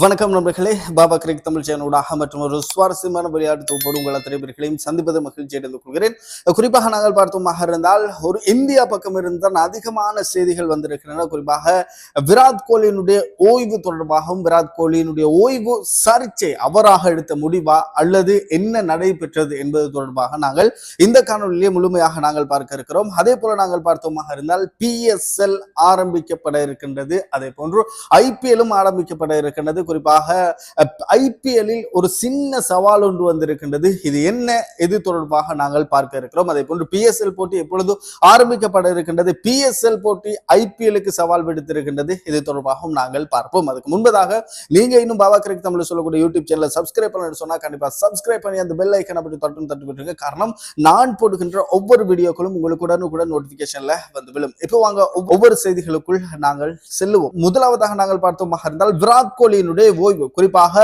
வணக்கம் நண்பர்களே. பாபா கிரிக் தமிழ் சேனலூடாக மற்றும் ஒரு சுவாரஸ்யமான விளையாட்டு தொகுப்போடு உங்கள் அத்தனை பேர்களையும் சந்திப்பது மகிழ்ச்சி அடைந்து கொள்கிறேன். குறிப்பாக நாங்கள் பார்த்தோமாக இருந்தால் ஒரு இந்தியா பக்கம் இருந்தால் அதிகமான செய்திகள் வந்திருக்கின்றன. குறிப்பாக விராட் கோலியினுடைய ஓய்வு தொடர்பாகவும் விராட் கோலியினுடைய ஓய்வு சர்ச்சை அவராக எடுத்த முடிவா அல்லது என்ன நடைபெற்றது என்பது தொடர்பாக நாங்கள் இந்த காணொலியிலே முழுமையாக நாங்கள் பார்க்க இருக்கிறோம். அதே போல நாங்கள் பார்த்தோமாக இருந்தால் பிஎஸ்எல் ஆரம்பிக்கப்பட இருக்கின்றது. அதே போன்று ஐபிஎல்லும் ஆரம்பிக்கப்பட இருக்கின்றது. குறிப்பாக ஐபிஎல்லில் ஒரு சின்ன சவால் ஒன்று வந்திருக்கின்றது. இது என்ன? எது தொடர்பாக நாங்கள் பார்க்க இருக்கிறோம்? அதே போன்று பிஎஸ்எல் போட்டி எப்பொழுது ஆரம்பிக்கப்பட இருக்கின்றது. பிஎஸ்எல் போட்டி ஐபிஎல்லுக்கு சவால் விடுத்திருக்கின்றது. இது தொடர்பாகவும் நாங்கள் பார்ப்போம். அதுக்கு முன்பதாக நீங்க இன்னும் பாபா கிரிக் தமிழ் சொல்லக்கூடிய யூடியூப் சேனலை சப்ஸ்கிரைப் பண்ணு சொன்னா கண்டிப்பா சப்ஸ்கிரைப் பண்ணி அந்த பெல் ஐக்கன் அப்படி தட்டும் தட்டு விட்டுருங்க. காரணம் நான் போடுகின்ற ஒவ்வொரு வீடியோக்களும் உங்களுக்கு உடனுக்குடன் நோட்டிபிகேஷன்ல வந்து விழும். இப்போ வாங்க ஒவ்வொரு செய்திகளுக்குள் நாங்கள் செல்லுவோம். முதலாவதாக நாங்கள் பார்த்தோமாக இருந்தால் விராட் கோலியினுடைய ஓய்வு. குறிப்பாக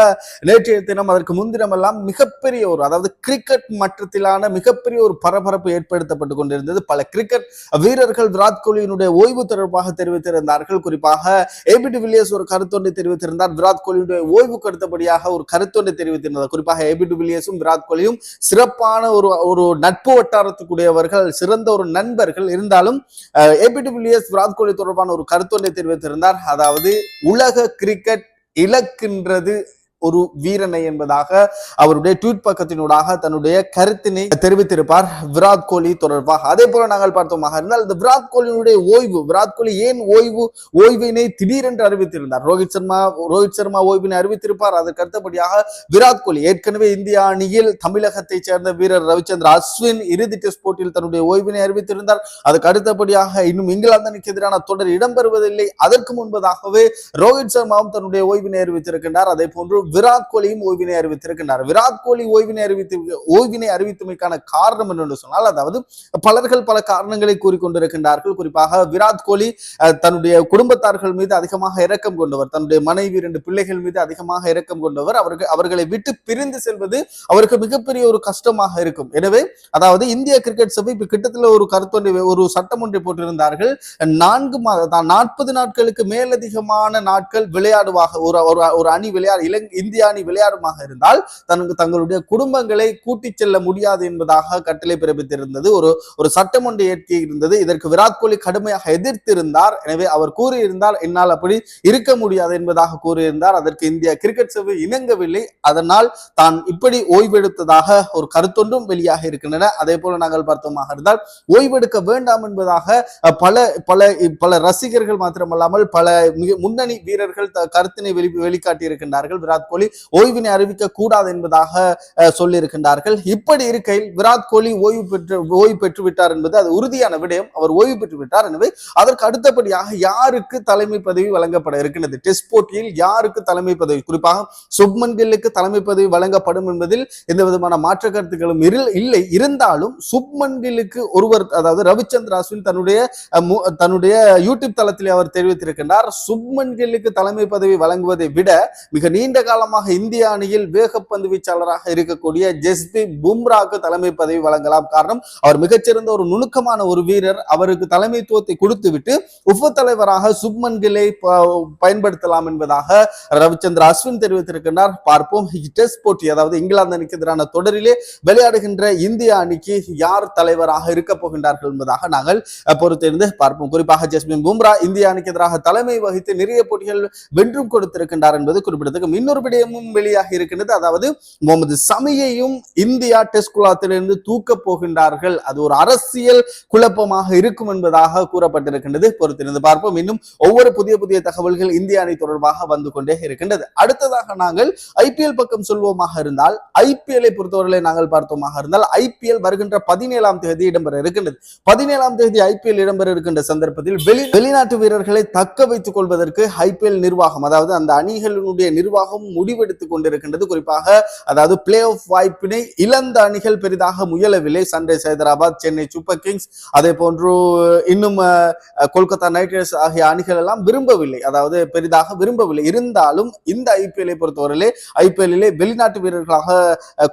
நேற்றைய தினம் அதற்கு முன்தினம் எல்லாம் மிகப்பெரிய ஒரு அதாவது கிரிக்கெட் மட்டத்திலான மிகப்பெரிய ஒரு பரபரப்பு ஏற்படுத்தப்பட்டு கொண்டிருந்தது. பல கிரிக்கெட் வீரர்கள் விராட் கோலியினுடைய ஓய்வு தொடர்பாக தெரிவித்திருந்தார்கள். குறிப்பாக ஏபிடி வில்லியர்ஸ் ஒரு கருத்தொன்றை தெரிவித்திருந்தார். விராட் கோலியுடைய ஓய்வுக்கு அடுத்தபடியாக ஒரு கருத்தொன்றை தெரிவித்திருந்தார் குறிப்பாக ஏபி வில்லியர்ஸும் விராட் கோலியும் சிறப்பான ஒரு ஒரு நட்பு வட்டாரத்துக்குடையவர்கள் சிறந்த ஒரு நண்பர்கள் இருந்தாலும் ஏபி வில்லியர்ஸ் விராட் கோலி தொடர்பான ஒரு கருத்தொன்றை தெரிவித்திருந்தார். அதாவது உலக கிரிக்கெட் இழக்கின்றது ஒரு வீரனை என்பதாக அவருடைய ட்வீட் பக்கத்தினூடாக தன்னுடைய கருத்தினை தெரிவித்திருப்பார் விராட் கோலி தொடர்பாக. அதே போல நாங்கள் பார்த்தோமாக இருந்தால் இந்த விராட் கோலியினுடைய ஓய்வு விராட் கோலி ஏன் ஓய்வு ஓய்வினை திடீரென்று அறிவித்திருந்தார்? ரோஹித் சர்மா ரோஹித் சர்மா ஓய்வினை அறிவித்திருப்பார். அதற்கு அடுத்தபடியாக விராட் கோலி ஏற்கனவே இந்திய அணியில் தமிழகத்தைச் சேர்ந்த வீரர் ரவிச்சந்திர அஸ்வின் இறுதி டெஸ்ட் போட்டியில் தன்னுடைய ஓய்வினை அறிவித்திருந்தார். அதுக்கு அடுத்தபடியாக இன்னும் இங்கிலாந்து அணிக்கு எதிரான தொடர் இடம்பெறுவதில்லை. அதற்கு முன்பதாகவே ரோஹித் சர்மாவும் தன்னுடைய ஓய்வினை அறிவித்திருக்கின்றார். அதே போன்று விராட் கோலியும் ஓய்வினை அறிவித்திருக்கின்றார். விராட் கோலி ஓய்வினை அறிவித்து ஓய்வினை அறிவித்தமைக்கான காரணம் என்னென்று சொன்னால் அதாவது பலர்கள் பல காரணங்களை கூறிக்கொண்டிருக்கின்றார்கள். குறிப்பாக விராட் கோலி தன்னுடைய குடும்பத்தார்கள் மீது அதிகமாக இரக்கம் கொண்டவர் தன்னுடைய மனைவி இரண்டு பிள்ளைகள் மீது அதிகமாக இரக்கம் கொண்டவர் அவர்கள் அவர்களை விட்டு பிரிந்து செல்வது அவருக்கு மிகப்பெரிய ஒரு கஷ்டமாக இருக்கும். எனவே அதாவது இந்திய கிரிக்கெட் சபை இப்ப கிட்டத்தட்ட ஒரு கருத்தொன்றை ஒரு சட்டம் ஒன்றை போட்டிருந்தார்கள். நான்கு மாத நாற்பது நாட்களுக்கு மேலதிகமான நாட்கள் விளையாடுவாக ஒரு ஒரு- ஒரு அணி விளையாடு இலங்கை இந்திய அணி விளையாடுமாக இருந்தால் தனக்கு தங்களுடைய குடும்பங்களை கூட்டிச் செல்ல முடியாது என்பதாக கட்டளை பிறப்பித்திருந்தது. ஒரு ஒரு சட்டம் ஒன்று ஏற்றி இருந்தது இதற்கு விராட் கோலி கடுமையாக எதிர்த்திருந்தார். எனவே அவர் கூறியிருந்தால் என்னால் அப்படி இருக்க முடியாது என்பதாக கூறியிருந்தார். அதற்கு இந்திய கிரிக்கெட் சபை இணங்கவில்லை. அதனால் தான் இப்படி ஓய்வெடுத்ததாக ஒரு கருத்தொன்றும் வெளியாக இருக்கின்றன. அதே போல நாங்கள் பார்த்தோமாக இருந்தால் ஓய்வெடுக்க வேண்டாம் என்பதாக பல பல பல ரசிகர்கள் மாத்திரமல்லாமல் பல மிக முன்னணி வீரர்கள் கருத்தினை வெளி வெளிக்காட்டி இருக்கின்றார்கள் விராட் கோலி ஓய்வினை அறிவிக்க கூடாது என்பதாக சொல்லியிருக்கின்றார்கள். இப்படி இருக்கையில் விராட் கோலி ஓய்வு பெற்று ஓய்வு பெற்று விட்டார் என்பது அது உறுதியான விடயம். அவர் ஓய்வு பெற்று விட்டார். எனவே அதற்கு அடுத்தபடியாக யாருக்கு தலைமை பதவி வழங்கப்பட இருக்கின்றது? டெஸ்ட் போட்டியில் யாருக்கு தலைமை பதவி? குறிப்பாக சுப்மன் கில்லுக்கு தலைமை பதவி வழங்கப்படும் என்பதில் எந்த விதமான மாற்ற கருத்துக்களும் இல்லை. இருந்தாலும் சுப்மன் கில்லுக்கு ஒருவர் அதாவது ரவிச்சந்திர அஸ்வின் தன்னுடைய தன்னுடைய யூடியூப் தளத்தில் அவர் தெரிவித்திருக்கின்றார். சுப்மன் கில்லுக்கு தலைமை பதவி வழங்குவதை விட மிக நீண்ட கால காலமாக இந்திய அணியில் வேகப்பந்து வீச்சாளராக இருக்கக்கூடிய ஜெஸ்பி பும்ராக்கு தலைமை பதவி வழங்கலாம். காரணம் அவர் மிகச்சிறந்த ஒரு நுணுக்கமான ஒரு வீரர். அவருக்கு தலைமைத்துவத்தை கொடுத்துவிட்டு உப தலைவராக சுப்மன் கிலை பயன்படுத்தலாம் என்பதாக ரவிச்சந்திர அஸ்வின் தெரிவித்திருக்கிறார் பார்ப்போம். டெஸ்ட் போட்டி அதாவது இங்கிலாந்து அணிக்கு எதிரான தொடரிலே விளையாடுகின்ற இந்திய அணிக்கு யார் தலைவராக இருக்க போகின்றார்கள் என்பதாக நாங்கள் பொறுத்திருந்து பார்ப்போம். குறிப்பாக ஜஸ்மின் பும்ரா இந்திய அணிக்கு எதிராக தலைமை வகித்து நிறைய போட்டிகள் வென்றும் கொடுத்திருக்கின்றார் என்பது குறிப்பிடத்தக்க இன்னொரு விடயமும் வெளியாக இருக்கின்றது. அதாவது முகமது சமியையும் இந்தியா டெஸ்ட் குழாத்திலிருந்து தூக்க போகின்றார்கள். அது ஒரு அரசியல் குழப்பமாக இருக்கும் என்பதாக கூறப்பட்டிருக்கின்றது. பொறுத்திருந்து பார்ப்போம். இன்னும் ஒவ்வொரு புதிய புதிய தகவல்கள் இந்திய அணி தொடர்பாக வந்து கொண்டே இருக்கின்றது. அடுத்ததாக நாங்கள் ஐபிஎல் பக்கம் சொல்வோமாக இருந்தால் ஐபிஎல்லை பொறுத்தவரை நாங்கள் பார்த்தோமாக இருந்தால் ஐபிஎல் வருகின்ற பதினேழாம் தேதி இடம்பெற இருக்கின்றது. பதினேழாம் தேதி ஐபிஎல் இடம்பெற இருக்கின்ற சந்தர்ப்பத்தில் வெளி வெளிநாட்டு வீரர்களை தக்க வைத்துக் கொள்வதற்கு ஐபிஎல் நிர்வாகம் அதாவது அந்த அணிகளினுடைய நிர்வாகம் முடிவெடுத்துக் கொண்டிருக்கின்றது. குறிப்பாக அதாவது பிளே ஆஃப் வாய்ப்பினை இழந்த அணிகள் பெரிதாக முயலவில்லை. Sunrise Hyderabad Chennai Super Kings அதே போன்று இன்னும் கொல்கத்தா நைட் ரைடர்ஸ் ஆகிய அணிகள் எல்லாம் விரும்பவில்லை. அதாவது பெரிதாக விரும்பவில்லை. இருந்தாலும் இந்த ஐபிஎல்லை பொறுத்தவரையிலே ஐபிஎல்லிலே வெளிநாட்டு வீரர்களாக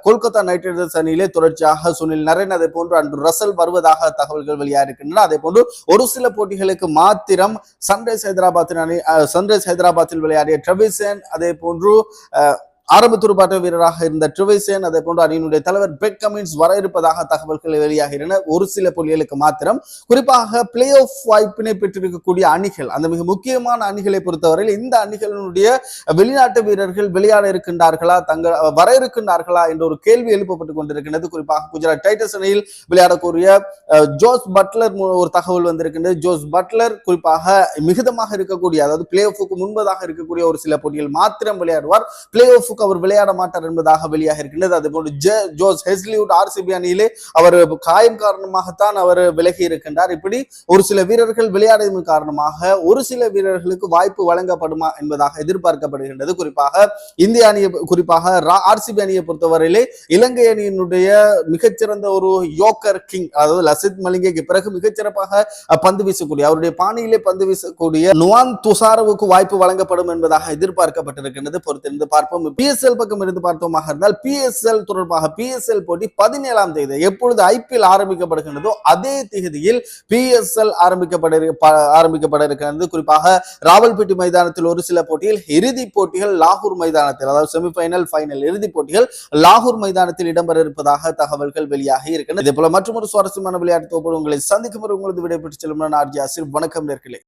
கொல்கத்தா நைட் ரைடர்ஸ் அணியிலே தொடர்ச்சியாக சுனில் நரேன் அதே போன்று அன்று ரசல் வருவதாக தகவல்கள் வெளியாக இருக்கின்றன அதே போன்று ஒரு சில போட்டிகளுக்கு மாத்திரம் சன்ரைஸ் ஹைதராபாத்தின் அணி சன்ரைஸ் ஹைதராபாத்தில் விளையாடிய ட்ரெவிசன் அதே போன்று uh, ஆரம்ப துடுப்பாட்ட வீரராக இருந்த ட்ரிவைசேன் அதே போன்று அணியினுடைய தலைவர் பெக் கமின்ஸ் வர இருப்பதாக தகவல்கள் வெளியாகின்றன ஒரு சில புள்ளிகளுக்கு மாத்திரம். குறிப்பாக பிளே ஆஃப் வாய்ப்பினை பெற்றிருக்கக்கூடிய அணிகள் அந்த மிக முக்கியமான அணிகளை பொறுத்தவரையில் இந்த அணிகளினுடைய வெளிநாட்டு வீரர்கள் விளையாட இருக்கின்றார்களா தங்கள் வர இருக்கின்றார்களா என்ற ஒரு கேள்வி எழுப்பப்பட்டுக் கொண்டிருக்கின்றது குறிப்பாக குஜராத் டைட்டஸ் அணியில் விளையாடக்கூடிய ஜோஸ் பட்லர் ஒரு தகவல் வந்திருக்கின்றது. ஜோஸ் பட்லர் குறிப்பாக மிகுதமாக இருக்கக்கூடிய அதாவது பிளே ஆஃபுக்கு முன்பதாக இருக்கக்கூடிய ஒரு சில போட்டிகள் மாத்திரம் விளையாடுவார். பிளே ஆஃபுக்கு அவர் விளையாட மாட்டார் என்பதாக வெளியாக இருக்கின்றது. அதே போன்று ஜோஸ் ஹெஸ்லிவுட் ஆர்சிபி அணியிலே அவர் காயம் காரணமாகத்தான் அவர் விலகி இருக்கின்றார். இப்படி ஒரு சில வீரர்கள் விளையாடுவதன் காரணமாக ஒரு சில வீரர்களுக்கு வாய்ப்பு வழங்கப்படுமா என்பதாக எதிர்பார்க்கப்படுகின்றது. குறிப்பாக இந்திய அணியை குறிப்பாக ஆர்சிபி அணியை பொறுத்தவரையிலே இலங்கை அணியினுடைய மிகச்சிறந்த ஒரு யோக்கர் கிங் அதாவது லசித் மலிங்கைக்கு பிறகு மிகச்சிறப்பாக பந்து வீசக்கூடிய அவருடைய பாணியிலே பந்து வீசக்கூடிய நுவான் துசாரவுக்கு வாய்ப்பு வழங்கப்படும் என்பதாக எதிர்பார்க்கப்பட்டிருக்கின்றது. பொறுத்திருந்து பார்ப்போம். பிஎஸ்எல் பக்கம் இருந்து பார்த்தோமாக இருந்தால் பிஎஸ்எல் தொடர்பாக பிஎஸ்எல் போட்டி பதினேழாம் தேதி எப்பொழுது ஐபிஎல் ஆரம்பிக்கப்படுகின்றதோ அதே தேதியில் பிஎஸ்எல் ஆரம்பிக்கப்பட ஆரம்பிக்கப்பட இருக்கிறது குறிப்பாக ராவல்பேட்டை மைதானத்தில் ஒரு சில போட்டியில் இறுதிப் போட்டிகள் லாகூர் மைதானத்தில் அதாவது செமிஃபைனல் ஃபைனல் இறுதிப் போட்டிகள் லாகூர் மைதானத்தில் இடம்பெற இருப்பதாக தகவல்கள் வெளியாகி இருக்கின்றன. இதே போல மற்றொரு சுவாரஸ்யமான விளையாட்டு தொகுப்பு உங்களை சந்திக்கும் உங்களது விடைபெற்று செல்லும் நான் ஆர்ஜி ஆசிர். வணக்கம் நேர்களே.